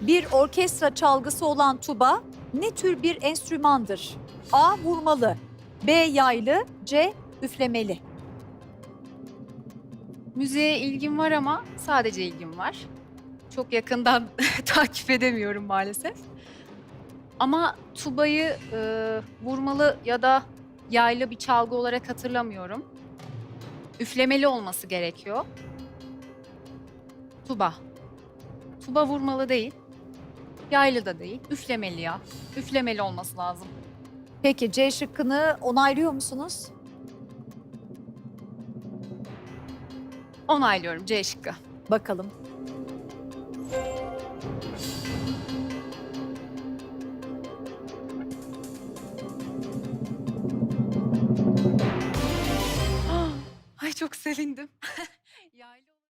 Bir orkestra çalgısı olan tuba ne tür bir enstrümandır? A. Vurmalı B. Yaylı C. Üflemeli Müziğe ilgim var ama sadece ilgim var. Çok yakından takip edemiyorum maalesef. Ama tubayı e, vurmalı ya da yaylı bir çalgı olarak hatırlamıyorum. Üflemeli olması gerekiyor. Tuba. Tuba vurmalı değil. Yaylı da değil. Üflemeli ya. Üflemeli olması lazım. Peki C şıkkını onaylıyor musunuz? Onaylıyorum C şıkkı. Bakalım. Ay çok sevindim.